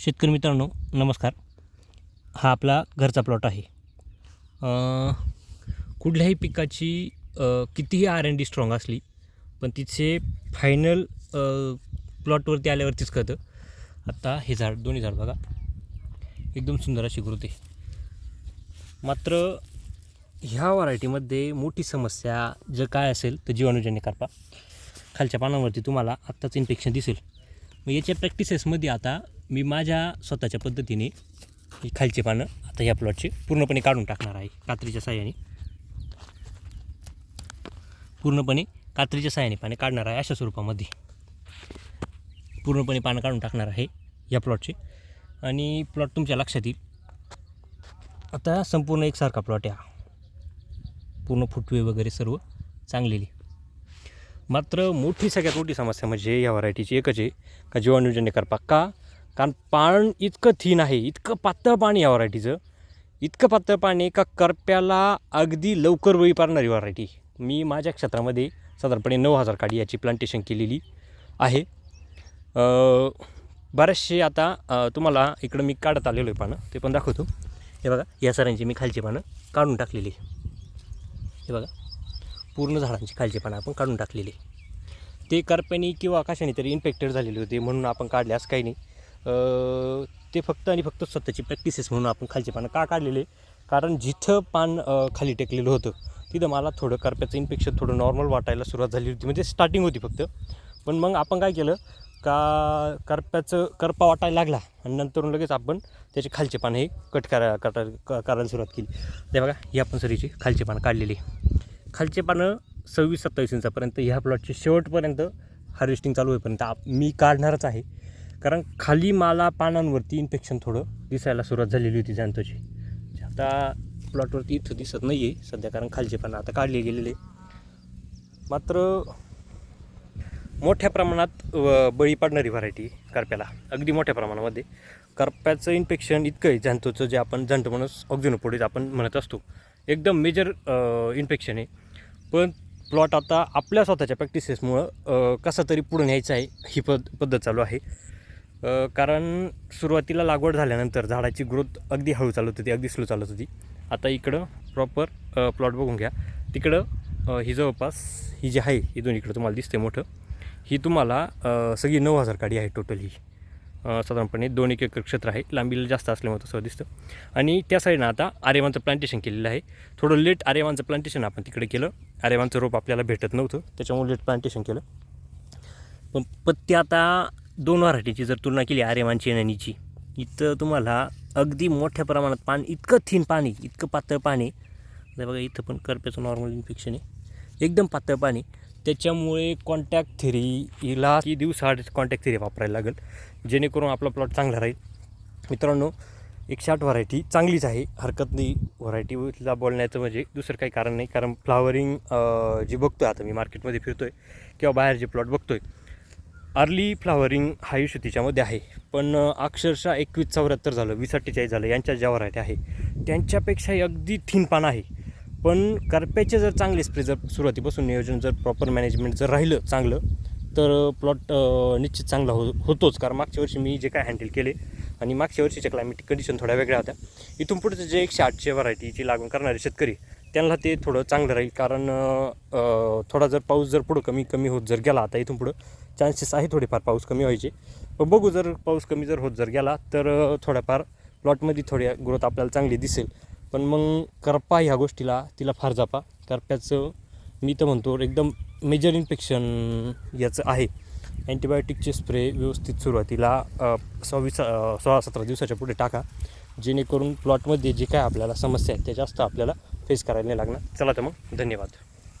शेतकरी मित्रांनो नमस्कार. हा आपला घरचा प्लॉट आहे. कुठल्याही पिकाची कितीही आर एन डी स्ट्रॉंग असली पण तिचे फायनल प्लॉटवरती आल्यावरतीच कळतं. आत्ता हे झाड दोन्ही झाड बघा. एकदम सुंदर अशी ग्रोथ मात्र ह्या व्हरायटीमध्ये मोठी समस्या जर काय असेल तर जीवाणूजन्य करपा. खालच्या पानावरती तुम्हाला आत्ताच इन्फेक्शन दिसेल. मग याच्या प्रॅक्टिसेसमध्ये आता मी माझ्या स्वतःच्या पद्धतीने ही खालची पानं आता ह्या प्लॉटचे पूर्णपणे काढून टाकणार आहे कात्रीच्या साह्याने. पूर्णपणे कात्रीच्या साह्याने पाने काढणार आहे अशा स्वरूपामध्ये. पूर्णपणे पानं काढून टाकणार आहे या प्लॉटचे आणि प्लॉट तुमच्या लक्षात येईल. आता संपूर्ण एकसारखा प्लॉट आहे हा पूर्ण फुटवे वगैरे सर्व चांगलेली. मात्र मोठी सगळ्यात मोठी समस्या म्हणजे या व्हरायटीची एकच आहे. का जीवाणूजन्य करपा का कारण पाण इतकं थीन आहे इतकं पातळ पाणी या व्हरायटीचं. इतकं पातळ पाणी आहे का करप्याला अगदी लवकर वळी पाडणारी व्हरायटी. मी माझ्या क्षेत्रामध्ये साधारणपणे नऊ हजार काडी याची प्लांटेशन केलेली आहे. बरेचसे आता तुम्हाला इकडं मी काढत आलेलो आहे पानं ते पण दाखवतो. हे बघा या सरांची मी खालची पानं काढून टाकलेली. हे बघा पूर्ण झाडांची खालची पानं आपण काढून टाकलेली. ते करप्याने किंवा कशाने तरी इन्फेक्टेड झालेले होते म्हणून आपण काढले काही नाही. ते फक्त आणि फक्त स्वतःची प्रॅक्टिसेस म्हणून आपण खालचे पानं का काढलेले? कारण जिथं पान खाली टेकलेलं होतं तिथं मला थोडं करप्याचं इन्फेक्शन थोडं नॉर्मल वाटायला सुरुवात झाली होती. म्हणजे स्टार्टिंग होती फक्त. पण मग आपण काय केलं का करप्याचं करपा वाटायला लागला. आणि नंतर लगेच आपण त्याचे खालचे पानं हे कट करा कटा क- करायला सुरुवात केली. ते बघा ही आपण सरीची खालचे पानं काढलेली. खालचे पानं सव्वीस सत्तावीस इंचापर्यंत ह्या प्लॉटचे शेवटपर्यंत हार्वेस्टिंग चालू होईपर्यंत आप मी काढणारच आहे. कारण खाली माला पानांवरती इन्फेक्शन थोडं दिसायला सुरुवात झालेली होती जंतूची आता प्लॉटवरती इथं दिसत नाही आहे सध्या कारण खालचे पानं आता काढले गेलेले. मात्र मोठ्या प्रमाणात व बळी पडणारी व्हरायटी करप्याला. अगदी मोठ्या प्रमाणामध्ये. करप्याचं इन्फेक्शन इतकं आहे जंतूचं जे आपण जंत म्हणून ऑक्झिनोपोडीज आपण म्हणत असतो. एकदम मेजर इन्फेक्शन आहे. पण प्लॉट आता आपल्या स्वतःच्या प्रॅक्टिसेसमुळं कसं तरी पुढे न्यायचं आहे ही पद पद्धत चालू आहे. कारण सुरुवातीला लागवड झाल्यानंतर झाडाची ग्रोथ अगदी हळू चालत होती अगदी स्लो चालत होती. आता इकडं प्रॉपर प्लॉट बघून घ्या. तिकडं ही जवळपास ही जी आहे इथून इकडं तुम्हाला दिसते मोठं. ही तुम्हाला सगळी नऊ हजार काडी आहे टोटली साधारणपणे दोन एक एकर क्षेत्र आहे. लांबीला जास्त असल्यामुळे तसं दिसतं. आणि त्या साईडनं आता आरेवांचं प्लांटेशन केलेलं आहे. थोडं लेट आरेवांचं प्लांटेशन आपण तिकडे केलं. आरेवांचं रोप आपल्याला भेटत नव्हतं. त्याच्यामुळे लेट प्लांटेशन केलं. पण पत्ती आता दोन व्हरायटीची जर तुलना केली आर्यमानची आणि इथं तुम्हाला अगदी मोठ्या प्रमाणात पाणी इतकं थीन पाणी इतकं पातळ पाणी आता बघा इथं पण करप्याचं नॉर्मल इन्फेक्शन आहे. एकदम पातळ पाणी त्याच्यामुळे कॉन्टॅक्ट थेरी हिला की दिवसाआड कॉन्टॅक्ट थेरी वापरायला लागेल. जेणेकरून आपला प्लॉट चांगला राहील. मित्रांनो एकशे आठ व्हरायटी चांगलीच आहे. हरकत नाही व्हरायटीला बोलण्याचं म्हणजे दुसरं काही कारण नाही. कारण फ्लावरिंग जी बघतो आहे आता मी मार्केटमध्ये फिरतो आहे किंवा बाहेर जे प्लॉट बघतो आहे अर्ली फ्लावरिंग हा इशू तिच्यामध्ये आहे. पण अक्षरशः एकवीस चौऱ्याहत्तर झालं वीस अठ्ठेचाळीस झालं यांच्या ज्या व्हरायटी आहे. त्यांच्यापेक्षाही अगदी थीन पान आहे. पण करप्याचे जर चांगले स्प्रे जर सुरुवातीपासून नियोजन जर प्रॉपर मॅनेजमेंट जर राहिलं चांगलं तर प्लॉट निश्चित चांगला हो होतोच. कारण मागच्या वर्षी मी जे काय हँडल केले आणि मागच्या वर्षीच्या क्लायमेटिक कंडिशन थोड्या वेगळ्या होत्या. इथून पुढचं जे एकशे आठशे व्हरायटीची लागवण करणारे शेतकरी त्यांना ते थोडं चांगलं राहील. कारण थोडा जर पाऊस जर पुढं कमी कमी होत जर गेला आता इथून पुढं चान्सेस आहे थोडेफार पाऊस कमी व्हायचे. पण बघू जर पाऊस कमी जर होत जर गेला तर थोड्याफार प्लॉटमध्ये थोड्या ग्रोथ आपल्याला चांगली दिसेल. पण मग करपा ह्या गोष्टीला तिला फार जपा. करप्याचं मी तर म्हणतो एकदम मेजर इन्फेक्शन याचं आहे. अँटीबायोटिकचे स्प्रे व्यवस्थित सुरुवातीला सव्वीस सोळा सतरा दिवसाच्या पुढे टाका जेणेकरून प्लॉटमध्ये जे काय आपल्याला समस्या आहेत त्या जास्त आपल्याला फेस करायला नाही लागणार. चला तर मग धन्यवाद.